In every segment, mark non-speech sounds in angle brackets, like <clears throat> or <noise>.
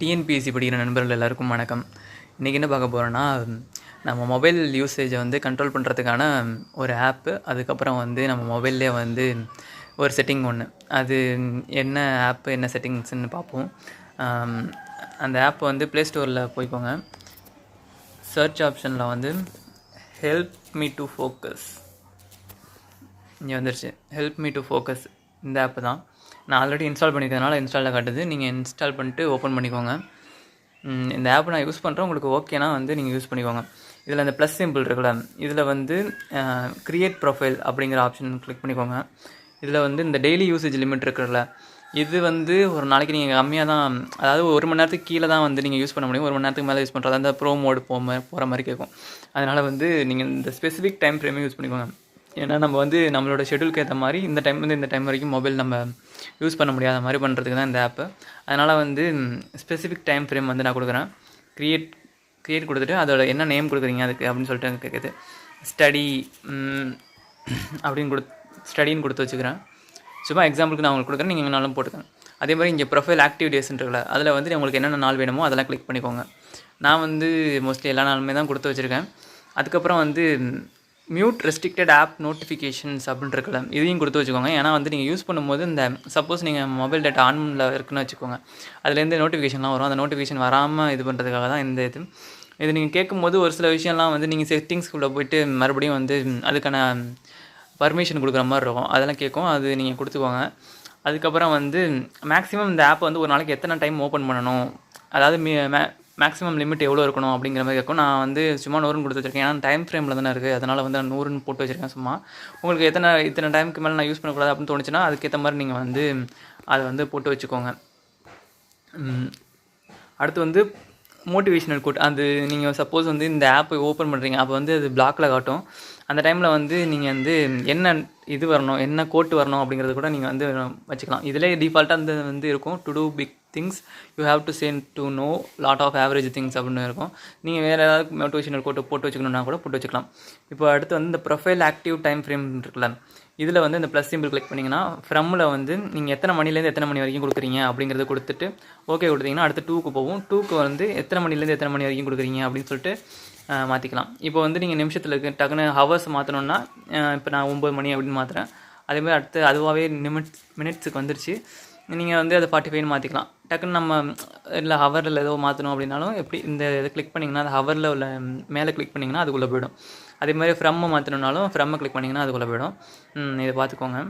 TNPSC படிக்கிற நண்பர்கள் எல்லாருக்கும் வணக்கம். இன்றைக்கி என்ன பார்க்க போகிறோன்னா நம்ம மொபைல் யூசேஜை வந்து கண்ட்ரோல் பண்ணுறதுக்கான ஒரு ஆப்பு அதுக்கப்புறம் வந்து நம்ம மொபைல்லே வந்து ஒரு செட்டிங் ஒன்று அது என்ன ஆப்பு என்ன செட்டிங்ஸ்ன்னு பார்ப்போம். அந்த ஆப் வந்து ப்ளே ஸ்டோரில் போய்க்கோங்க சர்ச் ஆப்ஷனில் வந்து ஹெல்ப் மீ டு ஃபோக்கஸ் இங்கே வந்துருச்சு. ஹெல்ப் மீ டு ஃபோக்கஸ் இந்த ஆப்பு தான். நான் ஆல்ரெடி இன்ஸ்டால் பண்ணிக்கிறதுனால இன்ஸ்டாலில் காட்டுது. நீங்கள் இன்ஸ்டால் பண்ணிட்டு ஓப்பன் பண்ணிக்கோங்க. இந்த ஆப் நான் யூஸ் பண்ணுறேன் உங்களுக்கு ஓகேனா வந்து நீங்கள் யூஸ் பண்ணிக்கோங்க. இதில் அந்த ப்ளஸ் சிம்பிள் இருக்குல்ல இதில் வந்து க்ரியேட் ப்ரொஃபைல் அப்படிங்கிற ஆப்ஷன் கிளிக் பண்ணிக்கோங்க. இதில் வந்து இந்த டெய்லி யூசேஜ் லிமிட் இருக்குல்ல இது வந்து ஒரு நாளைக்கு நீங்கள் கம்மியாக தான் அதாவது ஒரு மணி நேரத்துக்கு கீழே தான் வந்து நீங்கள் யூஸ் பண்ண முடியும். ஒரு மணி நேரத்துக்கு மேலே யூஸ் பண்ணுறது அந்த ப்ரோ மோடு போக போகிற மாதிரி கேட்கும் அதனால் வந்து நீங்கள் இந்த ஸ்பெசிஃபிக் டைம் ஃப்ரேமே யூஸ் பண்ணிக்கோங்க. ஏன்னா நம்ம வந்து நம்மளோட ஷெட்யூலுக்கு ஏற்ற மாதிரி இந்த டைம் வந்து இந்த டைம் வரைக்கும் மொபைல் நம்ம யூஸ் பண்ண முடியாத மாதிரி பண்ணுறதுக்கு தான் இந்த ஆப்பு அதனால் வந்து ஸ்பெசிஃபிக் டைம் ஃப்ரேம் வந்து நான் கொடுக்குறேன். க்ரியேட் க்ரியேட் கொடுத்துட்டு அதோட என்ன நேம் கொடுக்குறீங்க அதுக்கு அப்படின்னு சொல்லிட்டு எனக்கு கேட்குது ஸ்டடி <clears throat> அப்படின்னு கொடு ஸ்டடின்னு கொடுத்து வச்சுக்கிறேன். சும்மா எக்ஸாம்பிளுக்கு நான் உங்களுக்கு கொடுக்குறேன் நீங்கள் எங்கனாலும் போட்டுக்கோங்க. அதே மாதிரி இங்கே ப்ரொஃபைல் ஆக்டிவ் டேஸ்ன்றல அதில் வந்து உங்களுக்கு என்னென்ன நாள் வேணுமோ அதெல்லாம் கிளிக் பண்ணிக்கோங்க. நான் வந்து மோஸ்ட்லி எல்லா நாளுமே தான் கொடுத்து வச்சுருக்கேன். அதுக்கப்புறம் வந்து மியூட் ரெஸ்ட்ரிக்டட் ஆப் நோட்டிஃபிகேஷன்ஸ் அப்படின்னு இதையும் கொடுத்து வச்சுக்கோங்க. ஏன்னா வந்து நீங்கள் யூஸ் பண்ணும்போது இந்த சப்போஸ் நீங்கள் மொபைல் டேட்டா ஆன்ல இருக்குன்னு வச்சுக்கோங்க. அதுலேருந்து நோட்டிஃபிகேஷன்லாம் வரும். அந்த நோட்டிஃபிகேஷன் வராமல் இது பண்ணுறதுக்காக தான் இந்த இது. இது நீங்கள் கேட்கும்போது ஒரு சில விஷயம்லாம் வந்து நீங்கள் செட்டிங்ஸ்குள்ளே போயிட்டு மறுபடியும் வந்து அதுக்கான பர்மிஷன் கொடுக்குற மாதிரி இருக்கும். அதெல்லாம் கேட்கும். அது நீங்கள் கொடுத்துக்கோங்க. அதுக்கப்புறம் வந்து மேக்ஸிமம் இந்த ஆப் வந்து ஒரு நாளைக்கு எத்தனை டைம் ஓப்பன் பண்ணணும்? அதாவது மே மேக்ஸிமம் லிமிட் எவ்வளோ இருக்கணும் அப்படிங்கிற மாதிரி இருக்கும் நான் வந்து சும்மா நூறுன்னு கொடுத்து வச்சிருக்கேன். ஏன்னா டைம் ஃப்ரேமில் தானே இருக்குது அதனால் வந்து நான் நூறுன்னு போட்டு வச்சிருக்கேன் சும்மா. உங்களுக்கு எத்தனை இத்தனை டைமுக்கு மேலே நான் யூஸ் பண்ணக்கூடாது அப்படின்னு தோணுச்சுன்னா அதுக்கேற்ற மாதிரி நீங்கள் வந்து அதை வந்து போட்டு வச்சுக்கோங்க. அடுத்து வந்து மோட்டிவேஷனல் கோட் அது நீங்கள் சப்போஸ் வந்து இந்த ஆப்பை ஓப்பன் பண்ணுறீங்க அப்போ வந்து அது பிளாக்கில் காட்டும். அந்த டைமில் வந்து நீங்கள் வந்து என்ன இது வரணும் என்ன கோட் வரணும் அப்படிங்கிறது கூட நீங்கள் வந்து வச்சுக்கலாம். இதிலே டிஃபால்ட்டாக அந்த வந்து இருக்கும். To do big things you have to sane to know lot of average things அப்படின்னு இருக்கும். நீங்கள் வேறு ஏதாவது மோட்டிவேஷனல் கோட்டை போட்டு வச்சுக்கணுன்னா கூட போட்டு வச்சுக்கலாம். இப்போ அடுத்து வந்து இந்த ப்ரொஃபைல் ஆக்டிவ் டைம் ஃப்ரேம் இருக்குல்ல இதில் வந்து இந்த ப்ளஸ் சிம்பிள் கிளிக் பண்ணிங்கன்னா ஃப்ரம்மில் வந்து நீங்கள் எத்தனை மணிலேருந்து எத்தனை மணி வரைக்கும் கொடுக்குறீங்க அப்படிங்கிறத கொடுத்துட்டு ஓகே கொடுத்தீங்கன்னா அடுத்து டூக்கு போகும். டூக்கு வந்து எத்தனை மணிலேருந்து எத்தனை மணி வரைக்கும் கொடுக்குறீங்க அப்படின்னு சொல்லிட்டு மாற்றிக்கலாம் இப்போ வந்து நீங்கள் நிமிஷத்தில் இருக்க டக்குன்னு ஹவர்ஸ் மாற்றணுன்னா இப்போ நான் ஒம்பது மணி அப்படின்னு மாற்றுறேன் அதேமாதிரி அடுத்து அதுவாகவே நிமிட் மினிட்ஸுக்கு வந்துருச்சு. நீங்கள் வந்து அதை ஃபார்ட்டி ஃபைவ்னு மாற்றிக்கலாம் டக்குன்னு நம்ம இல்லை ஹவரில் ஏதோ மாற்றணும் அப்படின்னாலும் எப்படி இந்த இதை கிளிக் பண்ணிங்கன்னா அது ஹவரில் உள்ள மேலே கிளிக் பண்ணிங்கன்னா அதுக்குள்ளே போயிடும். அதே மாதிரி ஃப்ரம்மை மாற்றணுன்னாலும் ஃப்ரம்மை கிளிக் பண்ணிங்கன்னா அதுக்குள்ளே போயிடும். இதை பார்த்துக்கோங்க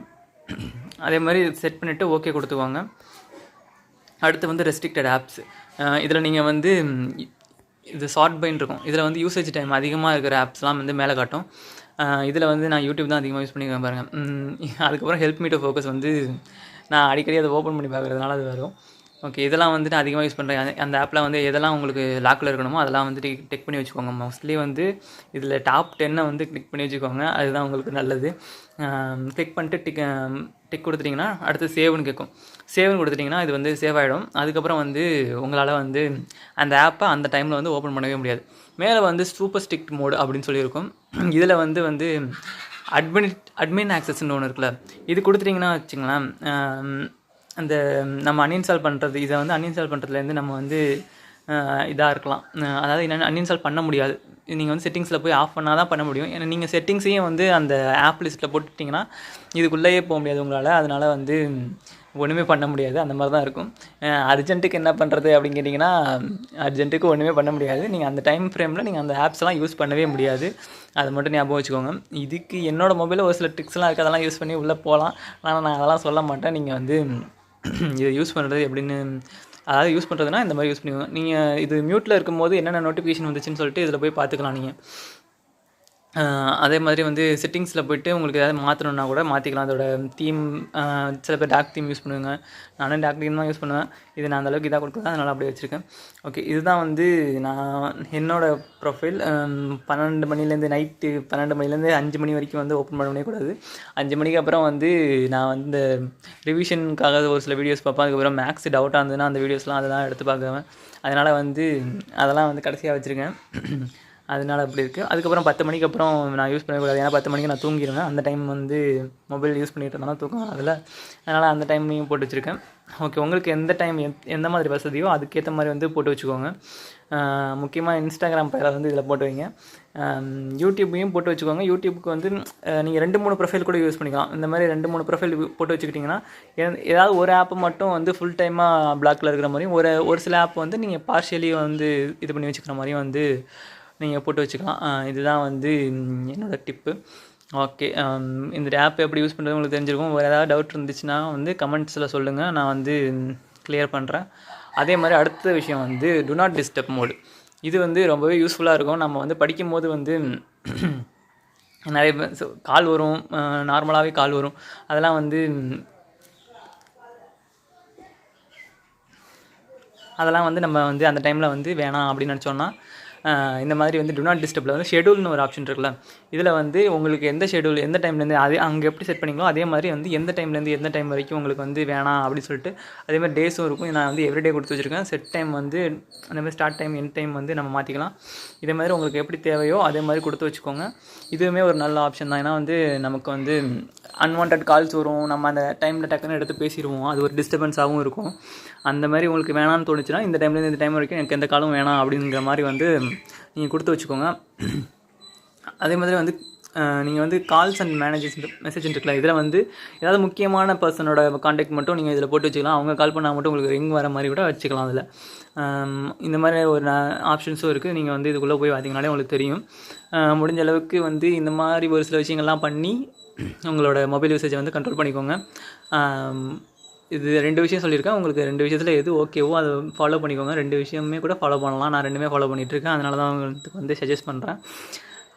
அதே மாதிரி செட் பண்ணிவிட்டு ஓகே கொடுத்துக்கோங்க. அடுத்து வந்து ரெஸ்ட்ரிக்டட் ஆப்ஸ் இதில் நீங்கள் வந்து இது ஷார்ட் பைன் இருக்கும். இதில் வந்து யூசேஜ் டைம் அதிகமாக இருக்கிற ஆப்ஸ்லாம் வந்து மேலே காட்டும். இதில் வந்து நான் யூடியூப் தான் அதிகமாக யூஸ் பண்ணிக்கிறேன் பாருங்கள் அதுக்கப்புறம் ஹெல்ப் மீ டு ஃபோக்கஸ் வந்து நான் அடிக்கடி அதை ஓப்பன் பண்ணி பார்க்குறதுனால அது வரும். ஓகே இதெல்லாம் வந்துட்டு அதிகமாக யூஸ் பண்ணுறேன் அந்த ஆப்பில் வந்து எதெல்லாம் உங்களுக்கு லாக்கில் இருக்கணுமோ அதெல்லாம் வந்து டிக் பண்ணி வச்சுக்கோங்க. மோஸ்ட்லி வந்து இதில் டாப் டென்னை வந்து கிளிக் பண்ணி வச்சுக்கோங்க. அதுதான் உங்களுக்கு நல்லது. கிளிக் பண்ணிட்டு டிக் டிக் கொடுத்துட்டிங்கன்னா அடுத்து சேவ்னு கேட்கும் சேவ்னு கொடுத்துட்டிங்கன்னா இது வந்து சேவ் ஆகிடும் அதுக்கப்புறம் வந்து உங்களால் வந்து அந்த ஆப்பை அந்த டைமில் வந்து ஓப்பன் பண்ணவே முடியாது. மேலே வந்து சூப்பர் ஸ்டிக் மோடு அப்படின்னு சொல்லியிருக்கும். இதில் வந்து வந்து அட்மின் அட்மின் ஆக்சஸ்ன்னு ஒன்று இருக்குல்ல. இது கொடுத்துட்டிங்கன்னா வச்சுங்களேன் அந்த நம்ம அன்இன்ஸ்டால் பண்ணுறது இதை வந்து அன்இன்ஸ்டால் பண்ணுறதுலேருந்து நம்ம வந்து இதாக இருக்கலாம். அதாவது என்னென்ன அன்இன்ஸ்டால் பண்ண முடியாது. நீங்கள் வந்து செட்டிங்ஸில் போய் ஆஃப் பண்ணால் தான் பண்ண முடியும். ஏன்னா நீங்கள் செட்டிங்ஸையும் வந்து அந்த ஆப் லிஸ்ட்டில் போட்டுட்டிங்கன்னா இதுக்குள்ளேயே போக முடியாது உங்களால். அதனால் வந்து ஒன்றுமே பண்ண முடியாது. அந்த மாதிரி தான் இருக்கும். அர்ஜென்ட்டுக்கு என்ன பண்ணுறது அப்படின்னு கேட்டிங்கன்னா அர்ஜென்ட்டுக்கு ஒன்றுமே பண்ண முடியாது. நீங்கள் அந்த டைம் ஃப்ரேமில் நீங்கள் அந்த ஆப்ஸ்லாம் யூஸ் பண்ணவே முடியாது. அதை மட்டும் ஞாபகம் வச்சுக்கோங்க. இதுக்கு என்னோடய மொபைலில் ஒரு சில ட்ரிக்ஸ்லாம் இருக்குது அதெல்லாம் யூஸ் பண்ணி உள்ளே போகலாம். ஆனால் நான் அதெல்லாம் சொல்ல மாட்டேன். நீங்கள் வந்து இதை யூஸ் பண்ணுறது எப்படின்னு அதாவது யூஸ் பண்ணுறதுனா இந்த மாதிரி யூஸ் பண்ணிக்கோங்க. நீங்கள் இது மியூட்டில் இருக்கும்போது என்னென்ன நோட்டிஃபிகேஷன் வந்துச்சுன்னு சொல்லிட்டு இதில் போய் பார்த்துக்கலாம் நீங்கள் அதே மாதிரி வந்து செட்டிங்ஸில் போயிட்டு உங்களுக்கு ஏதாவது மாற்றணுன்னா கூட மாற்றிக்கலாம் அதோட தீம் சில பேர் டாக் தீம் யூஸ் பண்ணுவேங்க. நானும் டாக் தீம் தான் யூஸ் பண்ணுவேன். இது நான் அந்தளவுக்கு இதாக கொடுக்குறேன் அதனால் அப்படியே வச்சுருக்கேன். ஓகே இதுதான் வந்து நான் என்னோடய ப்ரொஃபைல் பன்னெண்டு மணிலேருந்து நைட்டு பன்னெண்டு மணிலேருந்து அஞ்சு மணி வரைக்கும் வந்து ஓப்பன் பண்ணவே கூடாது. அஞ்சு மணிக்கு அப்புறம் வந்து நான் வந்து ரிவிஷனுக்காக ஒரு சில வீடியோஸ் பார்ப்பேன். அதுக்கப்புறம் மேக்ஸ் டவுட்டாக இருந்ததுன்னா அந்த வீடியோஸ்லாம் அதெல்லாம் எடுத்து பார்க்குவேன். அதனால் வந்து அதெல்லாம் வந்து கடைசியாக வச்சுருக்கேன். அதனால அப்படி இருக்குது அதுக்கப்புறம் பத்து மணிக்கு அப்புறம் நான் யூஸ் பண்ணக்கூடாது. ஏன்னா பத்து மணிக்கு நான் தூங்கிடுவேன் அந்த டைம் வந்து மொபைல் யூஸ் பண்ணிகிட்டு இருந்தாலும் தூக்கம் அதில் அதனால் அந்த டைம்லையும் போட்டு வச்சுருக்கேன். ஓகே உங்களுக்கு எந்த டைம் எந்த மாதிரி வசதியோ அதுக்கேற்ற மாதிரி வந்து போட்டு வச்சுக்கோங்க. முக்கியமாக இன்ஸ்டாகிராம் பேரை வந்து இதில் போட்டு வைங்க. யூடியூப்பையும் போட்டு வச்சுக்கோங்க. யூடியூப்புக்கு வந்து நீங்கள் ரெண்டு மூணு ப்ரொஃபைல் கூட யூஸ் பண்ணிக்கலாம். இந்த மாதிரி ரெண்டு மூணு ப்ரொஃபைல் போட்டு வச்சுக்கிட்டிங்கன்னா ஏதாவது ஒரு ஆப் மட்டும் வந்து ஃபுல் டைமாக பிளாக்ல இருக்கிற மாதிரியும் ஒரு ஒரு சில ஆப் வந்து நீங்கள் பார்ஷியலி வந்து இது பண்ணி வச்சுக்கிற மாதிரியும் வந்து நீங்கள் போட்டு வச்சுக்கலாம். இதுதான் வந்து என்னோடய என்னோட டிப்பு. ஓகே இந்த ஆப் எப்படி யூஸ் பண்ணுறது உங்களுக்கு தெரிஞ்சிருக்கும். வேறு ஏதாவது டவுட் இருந்துச்சுன்னா வந்து கமெண்ட்ஸில் சொல்லுங்கள் நான் வந்து கிளியர் பண்ணுறேன் அதே மாதிரி அடுத்த விஷயம் வந்து டு நாட் டிஸ்டர்ப் மோடு இது வந்து ரொம்பவே யூஸ்ஃபுல்லாக இருக்கும். நம்ம வந்து படிக்கும்போது வந்து <clears throat> நிறைய கால் வரும். நார்மலாகவே கால் வரும். அதெல்லாம் வந்து அதெல்லாம் வந்து நம்ம வந்து அந்த டைமில் வந்து வேணாம் அப்படின்னு நினச்சோன்னா இந்த மாதிரி வந்து டு நாட் டிஸ்டர்பில் வந்து ஷெடியூல்னு ஒரு ஆப்ஷன் இருக்குல்ல இதில் வந்து உங்களுக்கு எந்த ஷெடியூல் எந்த டைம்லேருந்து அதே அங்கே எப்படி செட் பண்ணிங்களோ அதே மாதிரி வந்து எந்த டைம்லேருந்து எந்த டைம் வரைக்கும் உங்களுக்கு வந்து வேணாம் அப்படின்னு சொல்லிட்டு அதே மாதிரி டேஸும் இருக்கும். நான் வந்து எவ்ரிடே கொடுத்து வச்சுருக்கேன். செட் டைம் வந்து அந்த மாதிரி ஸ்டார்ட் டைம் என் டைம் வந்து நம்ம மாற்றிக்கலாம் இதே மாதிரி உங்களுக்கு எப்படி தேவையோ அதே மாதிரி கொடுத்து வச்சுக்கோங்க. இதுவுமே ஒரு நல்ல ஆப்ஷன் தான். ஏன்னா வந்து நமக்கு வந்து அன்வான்ட் கால்ஸ் வரும். நம்ம அந்த டைமில் டக்குன்னு எடுத்து பேசிடுவோம். அது ஒரு டிஸ்டர்பன்ஸாகவும் இருக்கும். அந்த மாதிரி உங்களுக்கு வேணாம்னு தோணுச்சுன்னா இந்த டைம்லேருந்து இந்த டைம் வரைக்கும் எனக்கு எந்த காலம் வேணாம் அப்படிங்கிற மாதிரி வந்து நீங்கள் கொடுத்து வச்சுக்கோங்க. அதே மாதிரி வந்து நீங்கள் வந்து கால்ஸ் அண்ட் மேனேஜர்ஸ் மெசேஜ் இருக்குல்ல இதில் வந்து ஏதாவது முக்கியமான பர்சனோட காண்டாக்ட் மட்டும் நீங்கள் இதில் போட்டு வச்சுக்கலாம். அவங்க கால் பண்ணால் மட்டும் உங்களுக்கு ரிங் வர மாதிரி கூட வச்சுக்கலாம் அதில். இந்த மாதிரி ஒரு ஆப்ஷன்ஸும் இருக்குது நீங்கள் வந்து இதுக்குள்ளே போய் பார்த்தீங்கனாலே உங்களுக்கு தெரியும். முடிஞ்ச அளவுக்கு வந்து இந்த மாதிரி ஒரு சில விஷயங்கள்லாம் பண்ணி உங்களோட மொபைல் யூசேஜை வந்து கண்ட்ரோல் பண்ணிக்கோங்க. இது ரெண்டு விஷயம் சொல்லியிருக்கேன். உங்களுக்கு ரெண்டு விஷயத்தில் எது ஓகேவோ அதை ஃபாலோ பண்ணிக்கோங்க. ரெண்டு விஷயமே கூட ஃபாலோ பண்ணலாம். நான் ரெண்டுமே ஃபாலோ பண்ணிகிட்ருக்கேன் அதனால தான் உங்களுக்கு வந்து சஜஸ்ட் பண்ணுறேன்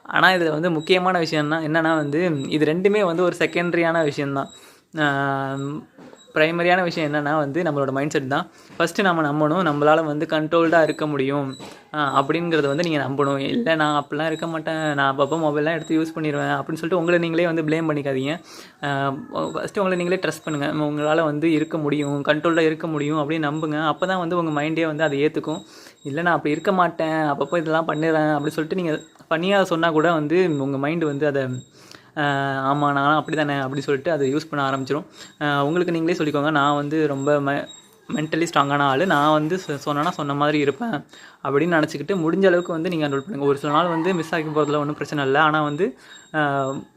ஆனால் இதில் வந்து முக்கியமான விஷயம்னா என்னென்னா வந்து இது ரெண்டுமே வந்து ஒரு செகண்டரியான விஷயந்தான் ப்ரைமரியான விஷயம் என்னென்னா வந்து நம்மளோட மைண்ட் செட் தான். ஃபஸ்ட்டு நம்ம நம்பணும் நம்மளால் வந்து கண்ட்ரோல்டாக இருக்க முடியும். அப்படிங்கிறத வந்து நீங்கள் நம்பணும். இல்லை நான் அப்படிலாம் இருக்க மாட்டேன். நான் அப்பப்போ மொபைல்லாம் எடுத்து யூஸ் பண்ணிடுவேன் அப்படின்னு சொல்லிட்டு உங்களை நீங்களே வந்து ப்ளேம் பண்ணிக்காதீங்க. ஃபஸ்ட்டு உங்களை நீங்களே ட்ரஸ்ட் பண்ணுங்கள் உங்களால் வந்து இருக்க முடியும் கண்ட்ரோல்டாக இருக்க முடியும் அப்படின்னு நம்புங்க. அப்போ தான் வந்து உங்கள் மைண்டே வந்து அதை ஏற்றுக்கும் இல்லை நான் அப்படி இருக்க மாட்டேன். அப்பப்போ இதெல்லாம் பண்ணிடுறேன் அப்படின்னு சொல்லிட்டு நீங்கள் பண்ணியாக சொன்னால் கூட வந்து உங்கள் மைண்டு வந்து அதை ஆமாம் நான் அப்படி தானே அப்படி சொல்லிட்டு அதை யூஸ் பண்ண ஆரம்பிச்சிடும் உங்களுக்கு நீங்களே சொல்லிக்கோங்க. நான் வந்து ரொம்ப ம மென்டலி ஸ்ட்ராங்கான ஆள். நான் வந்து சொ- சொன்னேன்னா சொன்ன மாதிரி இருப்பேன் அப்படின்னு நினச்சிக்கிட்டு முடிஞ்ச அளவுக்கு வந்து நீங்கள் கண்ட்ரோல் பண்ணுங்கள் ஒரு சில நாள் வந்து மிஸ் ஆகி போகிறதுல ஒன்றும் பிரச்சனை இல்லை. ஆனால் வந்து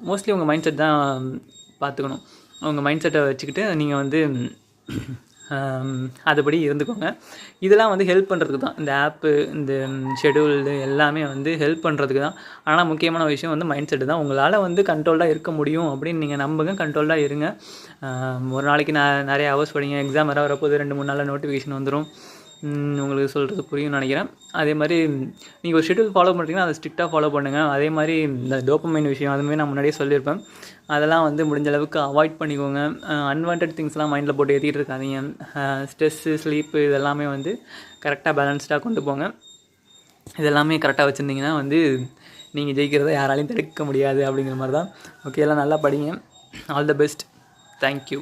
மோஸ்ட்லி உங்கள் மைண்ட் செட் தான் பார்த்துக்கணும் உங்கள் மைண்ட் செட்டை வச்சுக்கிட்டு நீங்கள் வந்து அதுபடி இருந்துக்கோங்க. இதெல்லாம் வந்து ஹெல்ப் பண்ணுறதுக்கு தான். இந்த ஆப்பு இந்த ஷெடியூல்டு எல்லாமே வந்து ஹெல்ப் பண்ணுறதுக்கு தான். ஆனால் முக்கியமான விஷயம் வந்து மைண்ட் செட்டு தான். உங்களால் வந்து கண்ட்ரோல்டாக இருக்க முடியும் அப்படின்னு நீங்கள் நம்புங்க. கண்ட்ரோல்டாக இருங்க. ஒரு நாளைக்கு நான் நிறைய ஹவர்ஸ் படிங்க. எக்ஸாம் வர வரப்போது ரெண்டு மூணு நாளில் நோட்டிஃபிகேஷன் வந்துடும் உங்களுக்கு சொல்கிறது புரியும்னு நினைக்கிறேன். அதே மாதிரி நீங்கள் ஒரு ஷெட்யூல் ஃபாலோ பண்ணுறீங்கன்னா அதை ஸ்ட்ரிக்டாக ஃபாலோ பண்ணுங்கள் அதே மாதிரி இந்த டோப்பமைன் விஷயம் அதுமாதிரி நான் முன்னாடியே சொல்லியிருப்பேன். அதெல்லாம் வந்து முடிஞ்ச அளவுக்கு அவாய்ட் பண்ணிக்கோங்க. அன்வான்ட் திங்ஸ்லாம் மைண்டில் போட்டு ஏற்றிட்டு இருக்காதீங்க. ஸ்ட்ரெஸ்ஸு ஸ்லீப்பு இதெல்லாமே வந்து கரெக்டாக பேலன்ஸ்டாக கொண்டு போங்க. இதெல்லாமே கரெக்டாக வச்சுருந்தீங்கன்னா வந்து நீங்கள் ஜெயிக்கிறத யாராலையும் தடுக்க முடியாது அப்படிங்கிற மாதிரி தான் ஓகே எல்லாம் நல்லா படிங்க. All the best thank you